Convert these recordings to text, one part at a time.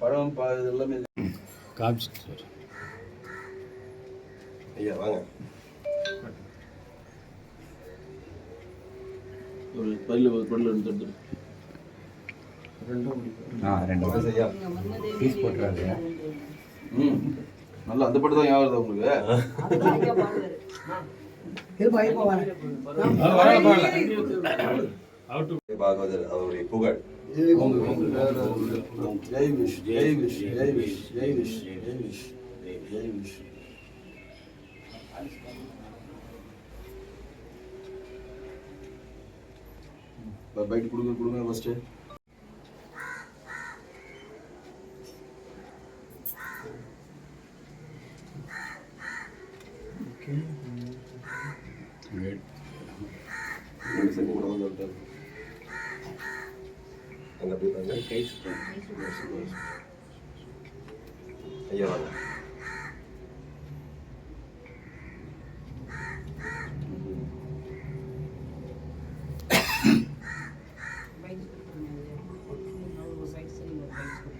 பழம் எல்லாமே காமிச்சிட்டு சார் ஐயா வாங்க. ஒரு பல்ல ஒரு பல்ல எடுத்து எடுத்துரு ஆ ரெண்டு ஓகே ஐயா. பீஸ் போட்டுறாரு ம். நல்லா அந்த பட்டு தான் ஞாபகம் உங்களுக்கு? பாகவதர் அவருடைய புகழ் ஜெய் விஷ் ஜெய் விஷ் ஜெய் விஷ் ஜெய் விஷ் ஜெய் விஷ் ஜெய் விஷ் பைட் கொடுங்க கொடுங்க ஃபஸ்ட்டு அங்க போய் பாருங்க ஐயா வாங்க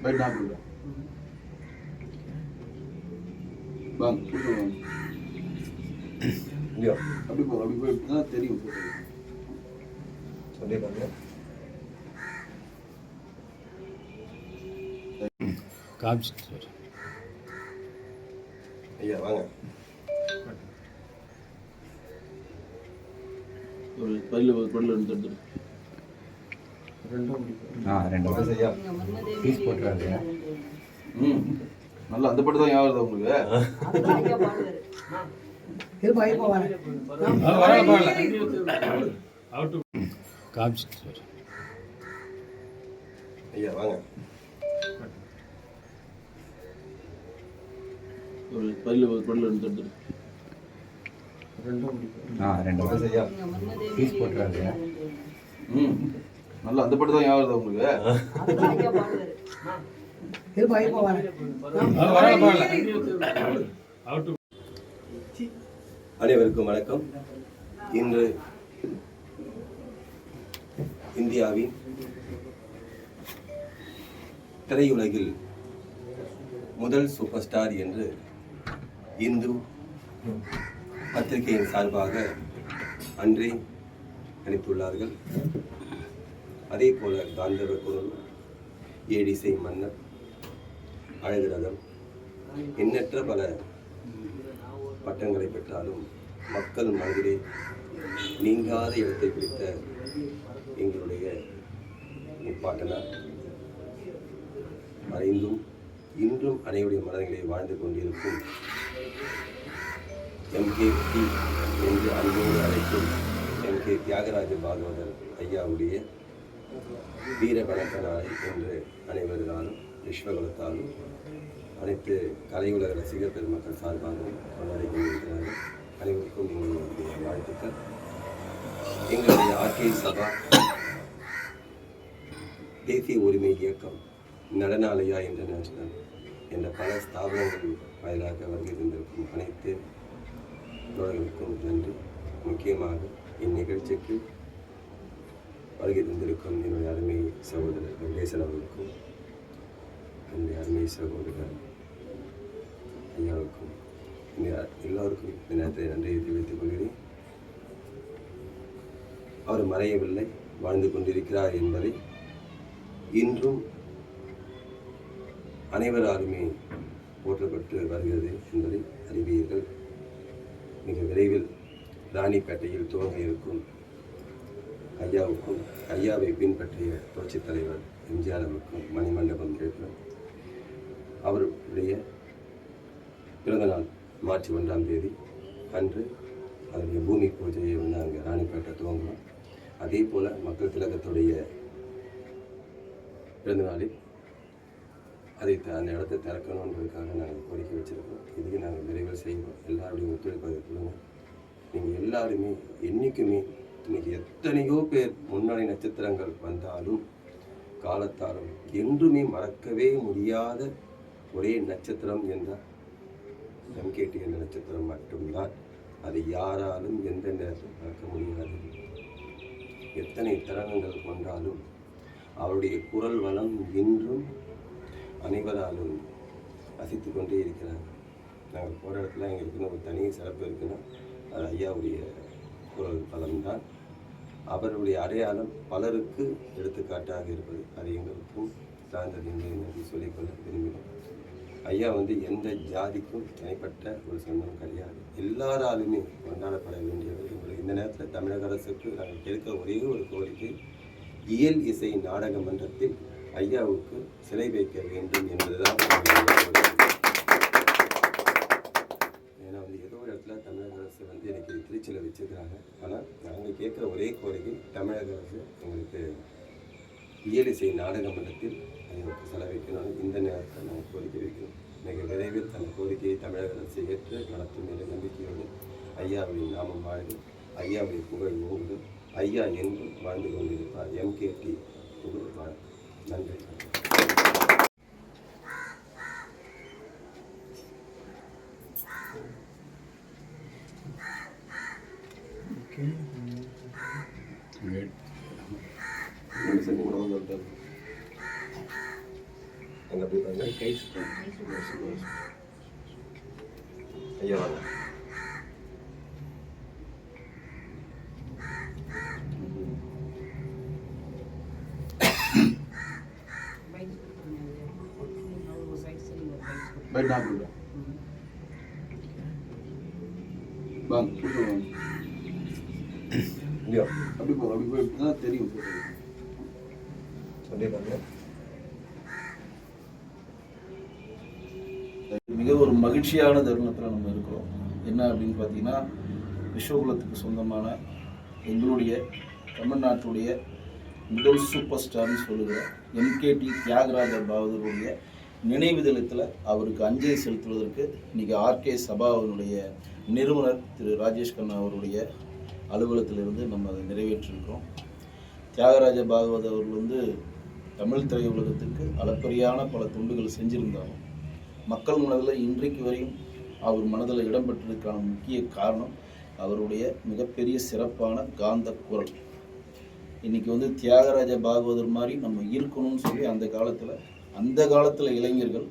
பைட் நான் கொடுக்குறேன் வாங்க கொடுங்க வாங்க இல்லையா அப்படி போ அப்படி போய் தான் தெரியும் பாருங்க காமிச்சிட்டு சார் ஐயா வாங்க ஒரு பல்ல ஒரு பல்ல எடுத்து எடுத்துரு ஆ ரெண்டு ஓகே ஐயா பீஸ் போட்டுறாரு ம் நல்லா அந்த பட்டு தான் ஞாபகம் வருதா உங்களுக்கு காமிச்சிட்டு ஐயா வாங்க. ஒரு பல்ல ஒரு பல்ல எடுத்து எடுத்துரு ஆ ரெண்டு ஓகே ஐயா பீஸ் போட்டுறாரு ம். நல்லா அந்த பட்டு தான் ஞாபகம் வருதா உங்களுக்கு? அனைவருக்கும் வணக்கம். இன்று இந்தியாவின் திரையுலகில் முதல் சூப்பர் ஸ்டார் என்று இந்து பத்திரிகையின் சார்பாக அன்றே நடித்துள்ளார்கள் அதே போல காந்தர்வ குரல் ஏடிசை மன்னர் அழகு ரதம் எண்ணற்ற பல பட்டங்களை பெற்றாலும் மக்கள் மனதிலே நீங்காத இடத்தை பிடித்த எங்களுடைய முப்பாட்டனார். மறைந்தும் இன்றும் அனைவருடைய மனதிலே வாழ்ந்து கொண்டிருக்கும் எம்கேபி என்று அன்போடு அழைக்கும் எம்கே தியாகராஜ பாகவதர் ஐயாவுடைய வீர வணக்க நாளை என்று அனைவர்களாலும் விஸ்வகுலத்தாலும் அனைத்து கலையுலக ரசிகர் பெருமக்கள் சார்பாகவும் கொண்டாடிக்கொண்டிருக்கிறார்கள் அனைவருக்கும் எங்களுடைய வாழ்த்துக்கள். எங்களுடைய ஆர்கே சபா தேசிய உரிமை இயக்கம் நடனாலயா இன்டர்நேஷனல் என்ற பல ஸ்தாபனங்கள் வாயிலாக வருகை தந்திருக்கும் அனைத்து தோழர்களுக்கும் நன்றி. முக்கியமாக இந்நிகழ்ச்சிக்கு வருகை தந்திருக்கும் என்னுடைய அருமை சகோதரர் வெங்கடேசன் அவர்களுக்கும் என்னுடைய அருமை சகோதரர் ஐயாவுக்கும் எல்லோருக்கும் இந்த நேரத்தை நன்றியை தெரிவித்துக் கொள்கிறேன். அவர் மறையவில்லை வாழ்ந்து கொண்டிருக்கிறார் என்பதை இன்றும் அனைவராலுமே போற்றப்பட்டு வருகிறது என்பதை அறிவீர்கள். மிக விரைவில் ராணிப்பேட்டையில் துவங்க இருக்கும் ஐயாவுக்கும் ஐயாவை பின்பற்றிய புரட்சித் தலைவர் எம்ஜிஆர் அவருக்கும் மணிமண்டபம் கேட்கிறோம். அவருடைய பிறந்தநாள் மார்ச் ஒன்றாம் தேதி அன்று அதனுடைய பூமி பூஜையை வந்து அங்கே ராணிப்பேட்டை துவங்கணும் அதே போல் மக்கள் திலகத்துடைய பிறந்தநாளில் அதை த- அந்த இடத்தை திறக்கணுன்றதுக்காக நாங்கள் கோரிக்கை வச்சுருக்கோம் இதையும் நாங்கள் விரைவில் செய்வோம். எல்லாருடைய ஒத்துழைப்பு அதை கொடுங்க. நீங்கள் எல்லாருமே என்றைக்குமே இன்னைக்கு எத்தனையோ பேர் முன்னணி நட்சத்திரங்கள் வந்தாலும் காலத்தாலும் என்றுமே மறக்கவே முடியாத ஒரே நட்சத்திரம் என்றால் எம்கேடி நட்சத்திரம் மட்டும்தான். அது யாராலும் எந்த நேரத்தில் பார்க்க முடியாது. எத்தனை திறனங்கள் கொண்டாலும் அவருடைய குரல் வளம் இன்றும் அனைவராலும் ரசித்து கொண்டே இருக்கிறார். நாங்கள் போகிற இடத்துல எங்களுக்குன்னு ஒரு தனி சிறப்பு இருக்குன்னா அது ஐயாவுடைய குரல் பலம்தான் அவருடைய அடையாளம் பலருக்கு எடுத்துக்காட்டாக இருப்பது. அது எங்களுக்கும் சார்ந்தது என்று நன்றி சொல்லிக்கொள்ள விரும்பினோம் ஐயா வந்து எந்த ஜாதிக்கும் தனிப்பட்ட ஒரு சொந்தம் கிடையாது. எல்லாராலுமே கொண்டாடப்பட வேண்டியவர் எங்களுக்கு இந்த நேரத்தில் தமிழக அரசுக்கு நாங்கள் கேட்க ஒரே ஒரு கோரிக்கை இயல் இசை நாடக மன்றத்தில் ஐயாவுக்கு சிலை வைக்க வேண்டும் என்பதுதான் ஏன்னா வந்து ஏதோ ஒரு இடத்துல தமிழக அரசு வந்து எனக்கு திருச்சியில் வச்சிருக்கிறாங்க. ஆனால் நாங்கள் கேட்குற ஒரே கோரிக்கை தமிழக அரசு எங்களுக்கு இசை நாடக மன்றத்தில் எங்களுக்கு செலவிக்கணும் இந்த நேரத்தில் நாங்கள் கோரிக்கை வைக்கணும் மிக விரைவில் தன் கோரிக்கையை தமிழக அரசு ஏற்று நடத்தும் என்ற நம்பிக்கையோடு ஐயாவின் நாமம் வாழ்ந்து ஐயாவின் புகழ் ஓங்கு ஐயா என்றும் வாழ்ந்து கொண்டிருப்பார். எம்கேடி புகழ் வாழ்க நன்றி. நீங்க சொன்னீங்க, உங்க பேர். அங்க போய் பாருங்க. ஐயா வாங்க. பைட் மகிழ்ச்சியான தருணத்தில் நம்ம இருக்கிறோம். என்ன அப்படின்னு பார்த்தீங்கன்னா விஸ்வகுலத்துக்கு சொந்தமான எங்களுடைய தமிழ்நாட்டுடைய முதல் சூப்பர் ஸ்டார்னு சொல்லுகிற எம்கேடி தியாகராஜ பகதூருடைய நினைவு தினத்தில் அவருக்கு அஞ்சலி செலுத்துவதற்கு இன்றைக்கி ஆர்கே சபா அவருடைய நிறுவனர் திரு ராஜேஷ் கண்ணா அவருடைய அலுவலகத்திலிருந்து நம்ம அதை நிறைவேற்றிருக்கிறோம். தியாகராஜ பாகவத் அவர்கள் வந்து தமிழ் திரையுலகத்துக்கு அளப்பரியான பல தொண்டுகள் செஞ்சிருந்தாலும் மக்கள் மனதில் இன்றைக்கு வரையும் அவர் மனதில் இடம்பெற்றதுக்கான முக்கிய காரணம் அவருடைய மிகப்பெரிய சிறப்பான காந்த குரல். இன்னைக்கு வந்து தியாகராஜ பாகவதர் மாதிரி நம்ம இருக்கணும்னு சொல்லி அந்த காலத்தில் அந்த காலத்தில் இளைஞர்கள்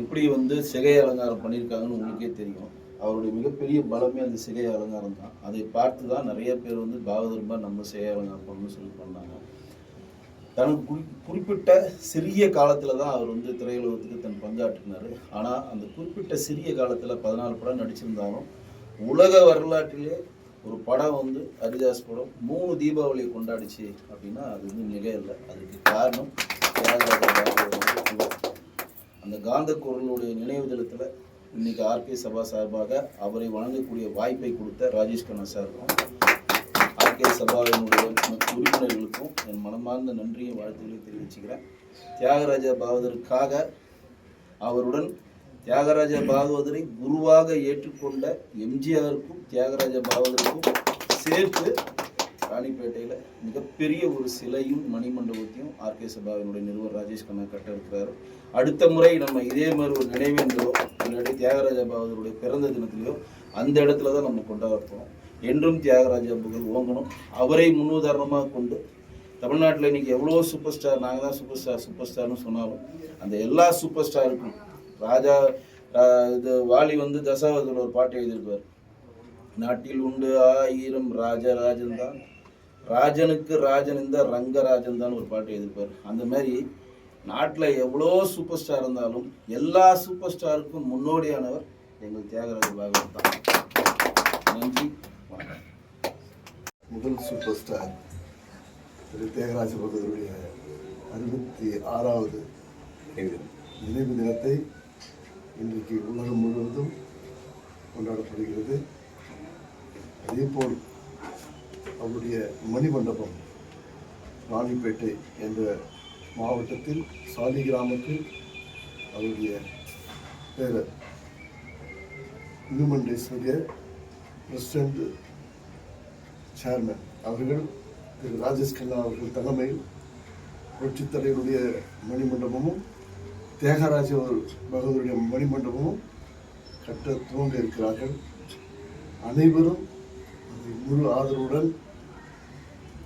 எப்படி வந்து சிகை அலங்காரம் பண்ணியிருக்காங்கன்னு உங்களுக்கே தெரியும். அவருடைய மிகப்பெரிய பலமே அந்த சிகை அலங்காரம் தான். அதை பார்த்து தான் நிறைய பேர் வந்து பாகவதர் மாதிரி நம்ம சிகை அலங்காரம் பண்ணணும்னு சொல்லி பண்ணாங்க. தனக்கு குறி குறிப்பிட்ட சிறிய காலத்தில் தான் அவர் வந்து திரையுலகத்துக்கு தன் பங்காற்றினார். ஆனால் அந்த குறிப்பிட்ட சிறிய காலத்தில் பதினாலு படம் நடிச்சிருந்தாலும் உலக வரலாற்றிலே ஒரு படம் வந்து ஹரிதாஸ் படம் மூணு தீபாவளியை கொண்டாடிச்சு அப்படின்னா அது வந்து மிக இல்லை அதுக்கு காரணம் அந்த காந்த குரலுடைய நினைவு தளத்தில் இன்னைக்கு ஆர்கே சபா சார்பாக அவரை வழங்கக்கூடிய வாய்ப்பை கொடுத்த ராஜேஷ் கண்ணா சாருக்கும் ஆர்கே சபாவினுடைய உறுப்பினர்களுக்கும் என் மனமார்ந்த நன்றியும் வாழ்த்துக்களை தெரிவிச்சுக்கிறேன். தியாகராஜ பாகவதற்காக அவருடன் தியாகராஜ பாகவதரை குருவாக ஏற்றுக்கொண்ட எம்ஜிஆருக்கும் தியாகராஜ பாகவதருக்கும் சேர்த்து ராணிப்பேட்டையில் மிகப்பெரிய ஒரு சிலையும் மணிமண்டபத்தையும் ஆர்கே சபாவினுடைய நிறுவனர் ராஜேஷ் கண்ணா கட்டிருக்கிறாரு அடுத்த முறை நம்ம இதே மாதிரி ஒரு நினைவேந்தோ இல்லாட்டி தியாகராஜ பாகவதருடைய பிறந்த தினத்திலையோ அந்த இடத்துல தான் நம்ம கொண்டாட போகிறோம் என்றும் தியாகராஜா புகழ் ஓங்கணும் அவரை முன்னுதாரணமாக கொண்டு தமிழ்நாட்டில் இன்னைக்கு எவ்வளோ சூப்பர் ஸ்டார் நாங்கள் தான் சூப்பர் ஸ்டார் சூப்பர் ஸ்டார்னு சொன்னாலும் அந்த எல்லா சூப்பர் ஸ்டாருக்கும் ராஜா இது வாலி வந்து தசாவதில் ஒரு பாட்டு எழுதியிருப்பார். நாட்டில் உண்டு ஆயிரம் ராஜராஜன் தான் ராஜனுக்கு ராஜன் இந்த ரங்கராஜன் தான் ஒரு பாட்டு எழுதியிருப்பார். அந்த மாதிரி நாட்டில் எவ்வளோ சூப்பர் ஸ்டார் இருந்தாலும் எல்லா சூப்பர் ஸ்டாருக்கும் முன்னோடியானவர் எங்கள் தியாகராஜ பாகவத் தான். நன்றி. முதல் சூப்பர் ஸ்டார் திரு தியாகராஜ பகவருடைய அறுபத்தி ஆறாவது நினைவு தினத்தை இன்றைக்கு உலகம் முழுவதும் கொண்டாடப்படுகிறது. அதேபோல் அவருடைய மணிமண்டபம் ராணிப்பேட்டை என்ற மாவட்டத்தில் சாலி கிராமத்தில் அவருடைய பேரர் இந்துமண்டேஸ்வரிய பிரசிடண்ட் சேர்மன் அவர்கள் திரு ராஜேஷ் கண்ணா அவர்கள் தலைமையில் புரட்சித் தலைவருடைய மணிமண்டபமும் தியாகராஜ பகவருடைய மணிமண்டபமும் கட்ட துவங்க இருக்கிறார்கள். அனைவரும் அதை முழு ஆதரவுடன்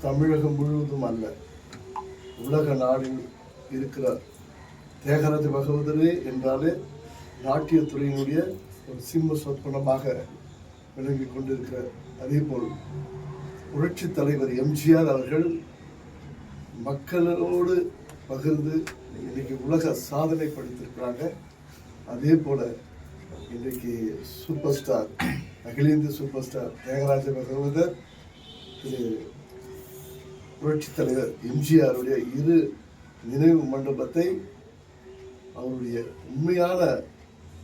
தமிழகம் முழுவதும் அல்ல உலக நாடில் இருக்கிற தியாகராஜ பகவதரே என்றாலே நாட்டியத்துறையினுடைய ஒரு சிம்ம சொற்பனமாக விளங்கி கொண்டிருக்கிறார் அதே போல் புரட்சி தலைவர் எம்ஜிஆர் அவர்கள் மக்களோடு பகிர்ந்து இன்னைக்கு உலக சாதனை படுத்திருக்கிறாங்க. அதே போல இன்றைக்கு சூப்பர் ஸ்டார் அகில இந்திய சூப்பர் ஸ்டார் தேகராஜ பகவதர் திரு புரட்சி தலைவர் எம்ஜிஆருடைய இரு நினைவு மண்டபத்தை அவருடைய உண்மையான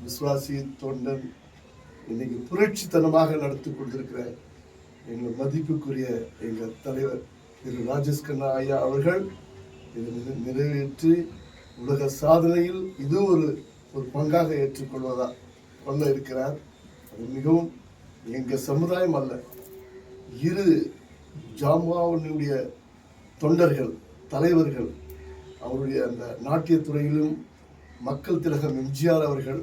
விஸ்வாசி தொண்டன் இன்னைக்கு புரட்சித்தனமாக நடத்தி கொண்டிருக்கிற எங்கள் மதிப்புக்குரிய எங்கள் தலைவர் திரு ராஜேஷ் கண்ணா ஐயா அவர்கள் இதை நிறைவேற்றி உலக சாதனையில் இது ஒரு ஒரு பங்காக ஏற்றுக்கொள்வதா கொள்ள இருக்கிறார். அது மிகவும் எங்கள் சமுதாயம் அல்ல இரு ஜாமாவுடைய தொண்டர்கள் தலைவர்கள் அவருடைய அந்த நாட்டியத்துறையிலும் மக்கள் திலகம் எம்ஜிஆர் அவர்கள்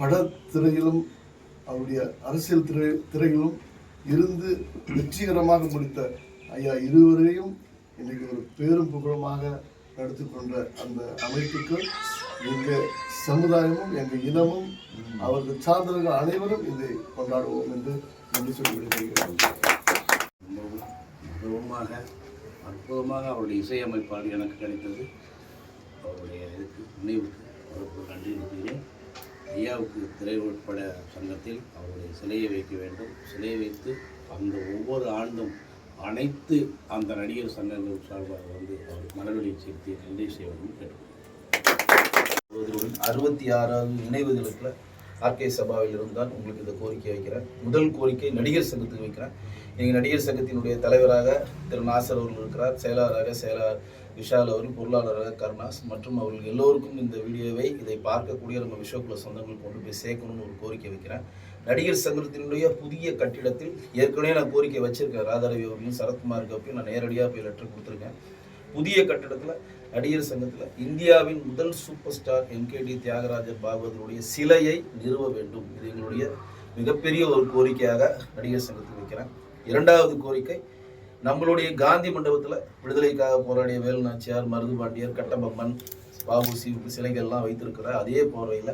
படத்துறையிலும் அவருடைய அரசியல் திரை திரையிலும் இருந்து வெற்றிகரமாக முடித்த ஐயா இருவரையும் இன்னைக்கு ஒரு பேரும் புகழமாக நடத்தி கொண்ட அந்த அமைப்புக்கு எங்கள் சமுதாயமும் எங்கள் இனமும் அவர்கள் சார்ந்தவர்கள் அனைவரும் இதை கொண்டாடுவோம் என்று நன்றி சொல்லி விடைபெறுகிறேன் மிகவுமாக அற்புதமாக அவருடைய இசையமைப்பாளர் எனக்கு கிடைத்தது. அவருடைய இதுக்கு நினைவுக்கு அவருக்கு நன்றி நிற்கிறேன் ஐயாவுக்கு திரைப்பட சங்கத்தில் அவருடைய சிலையை வைக்க வேண்டும். சிலையை வைத்து அந்த ஒவ்வொரு ஆண்டும் அனைத்து அந்த நடிகர் சங்கங்கள் சார்பாக வந்து அவர் மலர்வழி சேர்த்து நன்றி செய்ய வேண்டும் கேட்டுக்கொள்கிறேன். அறுபத்தி ஆறாவது நினைவு தினத்தில் ஆர்கே சபாவில் இருந்தால் உங்களுக்கு இந்த கோரிக்கை வைக்கிறேன். முதல் கோரிக்கை நடிகர் சங்கத்துக்கு வைக்கிறேன். எங்கள் நடிகர் சங்கத்தினுடைய தலைவராக திரு நாசர் அவர்கள் இருக்கிறார். செயலாளராக செயலாளர் விஷால் அவர்கள் பொருளாளராக கருணாஸ் மற்றும் அவர்கள் எல்லோருக்கும் இந்த வீடியோவை இதை பார்க்கக்கூடிய நம்ம விஸ்வகுல சொந்தங்கள் கொண்டு போய் சேர்க்கணும்னு ஒரு கோரிக்கை வைக்கிறேன். நடிகர் சங்கத்தினுடைய புதிய கட்டிடத்தில் ஏற்கனவே நான் கோரிக்கை வச்சிருக்கேன். ராதாரவி அவர்களையும் சரத்குமாருக்கு அப்பயும் நான் நேரடியாக போய் லெட்டர் கொடுத்துருக்கேன். புதிய கட்டிடத்தில் நடிகர் சங்கத்தில் இந்தியாவின் முதல் சூப்பர் ஸ்டார் எம்கேடி தியாகராஜர் பாகவதருடைய சிலையை நிறுவ வேண்டும். இது எங்களுடைய மிகப்பெரிய ஒரு கோரிக்கையாக நடிகர் சங்கத்தில் வைக்கிறேன். இரண்டாவது கோரிக்கை நம்மளுடைய காந்தி மண்டபத்தில் விடுதலைக்காக போராடிய வேலு நாச்சியார் மருது பாண்டியர் கட்டபொம்மன் பாபு இப்படி சிலைகள்லாம் வைத்திருக்கிற அதே போர்வையில்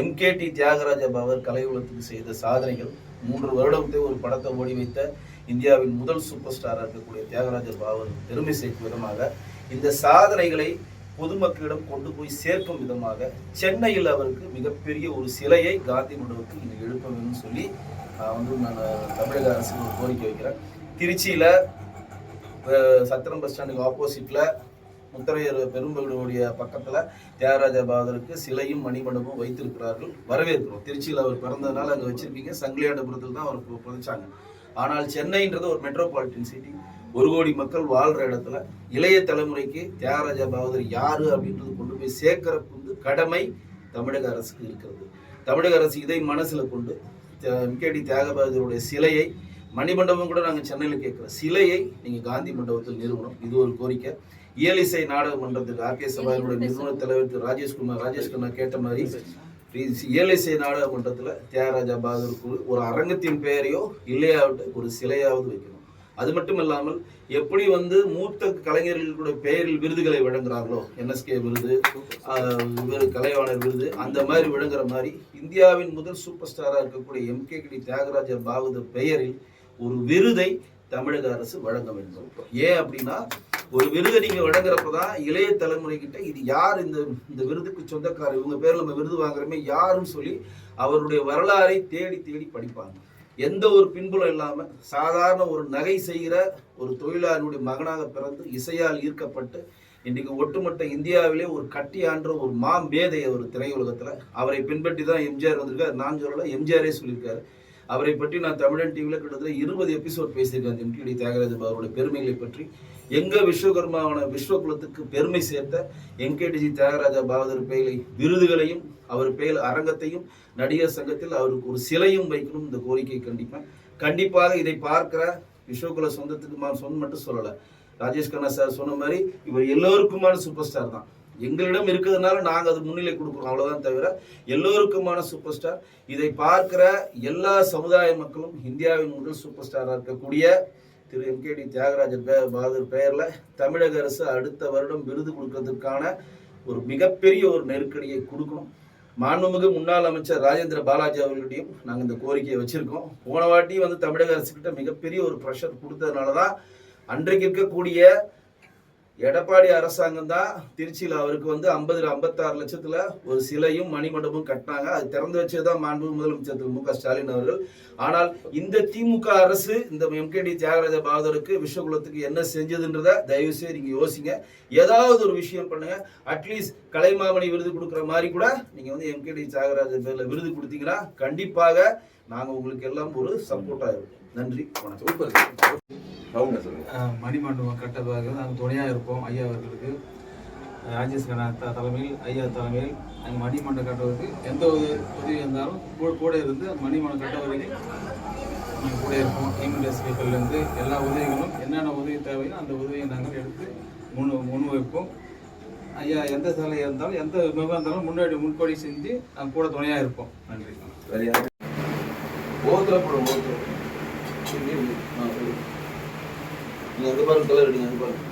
எம்கேடி தியாகராஜ பாவர் கலை உலகத்துக்கு செய்த சாதனைகள். மூன்று வருடத்தை ஒரு படத்தை ஓடி வைத்த இந்தியாவின் முதல் சூப்பர் ஸ்டாராக இருக்கக்கூடிய தியாகராஜர் பாவர் பெருமை சேர்க்கும் விதமாக இந்த சாதனைகளை பொதுமக்களிடம் கொண்டு போய் சேர்க்கும் விதமாக சென்னையில் அவருக்கு மிகப்பெரிய ஒரு சிலையை காந்தி மண்டபத்தில் இங்கே எழுப்ப வேணும்னு சொல்லி வந்து நான் தமிழக அரசுக்கு ஒரு கோரிக்கை வைக்கிறேன். திருச்சியில் சத்திரம் பஸ் ஸ்டாண்டுக்கு ஆப்போசிட்டில் முத்தரையர் பெரும்பகுடியுடைய பக்கத்தில் தியாகராஜ பகதருக்கு சிலையும் மணிமண்டபம் வைத்திருக்கிறார்கள். வரவேற்கிறோம். திருச்சியில் அவர் பிறந்ததுனால அங்கே வச்சிருப்பீங்க. சங்கிலியாண்டபுரத்தில் தான் அவர் புதைச்சாங்க. ஆனால் சென்னைன்றது ஒரு மெட்ரோபாலிட்டன் சிட்டி ஒரு கோடி மக்கள் வாழ்கிற இடத்துல இளைய தலைமுறைக்கு தியாகராஜ பாகதர் யாரு அப்படின்றது கொண்டு போய் சேர்க்கிற வந்து கடமை தமிழக அரசுக்கு இருக்கிறது. தமிழக அரசு இதை மனசில் கொண்டு எம்கேடி தியாகபாதருடைய சிலையை மணிமண்டபம் கூட நாங்கள் சென்னையில் கேட்குறோம் சிலையை நீங்கள் காந்தி மண்டபத்தில் நிறுவனம் இது ஒரு கோரிக்கை. இயலிசை நாடக மன்றத்துக்கு ஆர்கே சபாவினுடைய நிறுவன தலைவர் திரு ராஜேஷ்குமார் ராஜேஷ் கண்ணா கேட்ட மாதிரி இயலிசை நாடக மன்றத்தில் தியாகராஜா பகதூருக்கு ஒரு அரங்கத்தின் பெயரையோ இல்லையாவிட்டு ஒரு சிலையாவது வைக்கணும். அது மட்டும் இல்லாமல் எப்படி வந்து மூத்த கலைஞர்களுடைய பெயரில் விருதுகளை வழங்குறாங்களோ என்எஸ்கே விருது கலைவாணர் விருது அந்த மாதிரி வழங்குற மாதிரி இந்தியாவின் முதல் சூப்பர் ஸ்டாராக இருக்கக்கூடிய எம்கே கிடி தியாகராஜர் பாகவதர் பெயரில் ஒரு விருதை தமிழக அரசு வழங்க வேண்டும் ஏன் அப்படின்னா ஒரு விருதை நீங்க வழங்குறப்ப தான் இளைய தலைமுறை கிட்ட இது யார் இந்த இந்த விருதுக்கு சொந்தக்காரர் இவங்க பேர்ல நம்ம விருது வாங்குறமே யாருன்னு சொல்லி அவருடைய வரலாறை தேடி தேடி படிப்பாங்க. எந்த ஒரு பின்புலம் இல்லாம சாதாரண ஒரு நகை செய்கிற ஒரு தொழிலாளனுடைய மகனாக பிறந்து இசையால் ஈர்க்கப்பட்டு இன்றைக்கு ஒட்டுமொத்த இந்தியாவிலே ஒரு கட்டியான்ற ஒரு மாம் மேதை ஒரு திரையுலகத்துல அவரை பின்பற்றி தான் எம்ஜிஆர் வந்திருக்காரு. நான் சொல்லல எம்ஜிஆரே சொல்லியிருக்காரு. அவரை பற்றி நான் தமிழன் டிவியில் கிட்டத்தட்ட இருபது எபிசோட் பேசியிருக்கேன். எம்டிடி தியாகராஜன் அவருடைய பெருமைகளை பற்றி. எங்க விஸ்வகர்மாவான விஸ்வகுலத்துக்கு பெருமை சேர்த்த எம்கேடிஜி தியாகராஜா பாகதர் பெயலை விருதுகளையும் அவர் பெயர் அரங்கத்தையும் நடிகர் சங்கத்தில் அவருக்கு ஒரு சிலையும் வைக்கணும் இந்த கோரிக்கையை கண்டிப்பேன் கண்டிப்பாக இதை பார்க்கிற விஸ்வகுல சொந்தத்துக்கு மா- சொந்த மட்டும் சொல்லலை. ராஜேஷ் கண்ணா சார் சொன்ன மாதிரி இவர் எல்லோருக்குமான சூப்பர் ஸ்டார் தான். எங்களிடம் இருக்கிறதுனால நாங்கள் அது முன்னிலை கொடுக்குறோம் அவ்வளோதான் தவிர எல்லோருக்குமான சூப்பர் ஸ்டார் இதை பார்க்கிற எல்லா சமுதாய மக்களும் இந்தியாவின் முதல் சூப்பர் ஸ்டாராக இருக்கக்கூடிய திரு எம் கேடி தியாகராஜர் பேர் பகதூர் பெயரில் தமிழக அரசு அடுத்த வருடம் விருது கொடுக்கறதுக்கான ஒரு மிகப்பெரிய ஒரு நெருக்கடியை கொடுக்கணும். மாண்புமிகு முன்னாள் அமைச்சர் ராஜேந்திர பாலாஜி அவர்களிடையும் நாங்கள் இந்த கோரிக்கையை வச்சுருக்கோம். போன வாட்டி வந்து தமிழக அரசுக்கிட்ட மிகப்பெரிய ஒரு ப்ரெஷர் கொடுத்ததுனால தான் அன்றைக்கு இருக்கக்கூடிய எடப்பாடி அரசாங்கம் தான் திருச்சியில் அவருக்கு வந்து ஐம்பது ஐம்பத்தாறு லட்சத்தில் ஒரு சிலையும் மணிமண்டபமும் கட்டினாங்க. அது திறந்து வச்சதுதான் மாண்பு முதலமைச்சர் திரு மு க ஸ்டாலின் அவர்கள். ஆனால் இந்த திமுக அரசு இந்த எம்கேடி தியாகராஜ பாதருக்கு விஸ்வகுலத்துக்கு என்ன செஞ்சதுன்றத தயவு செய்து யோசிங்க. ஏதாவது ஒரு விஷயம் பண்ணுங்க. அட்லீஸ்ட் கலைமாமணி விருது கொடுக்குற மாதிரி கூட நீங்கள் வந்து எம்கேடி தியாகராஜ பேரில் விருது கொடுத்தீங்கன்னா கண்டிப்பாக நாங்கள் உங்களுக்கு எல்லாம் ஒரு சப்போர்ட்டாக இருக்கும் நன்றி வணக்கம். மணிமண்டபம் கட்டதாக நாங்கள் துணையாக இருப்போம் ஐயா அவர்களுக்கு. ராஜேஷ் கண்ணா தலைமையில் ஐயா தலைமையில் நாங்கள் மணிமண்டபம் கட்டுவதற்கு எந்த ஒரு உதவி இருந்தாலும் கூட கூட இருந்து அந்த மணிமண்டபம் கட்ட வரைக்கும் நாங்கள் கூட இருப்போம். பீப்பிள்லேருந்து எல்லா உதவிகளும் என்னென்ன உதவி தேவையோ அந்த உதவியை நாங்கள் எடுத்து முன் முன்வைப்போம் ஐயா எந்த சிலை இருந்தாலும் எந்த விபம் இருந்தாலும் முன்னாடி முன்படி செஞ்சு நாங்கள் கூட துணையாக இருப்போம். நன்றி. ஓத்துல போடும் ஓத்துல நீங்கள் எங்க பாருங்க கலர் அடிங்க அங்க பாருங்க.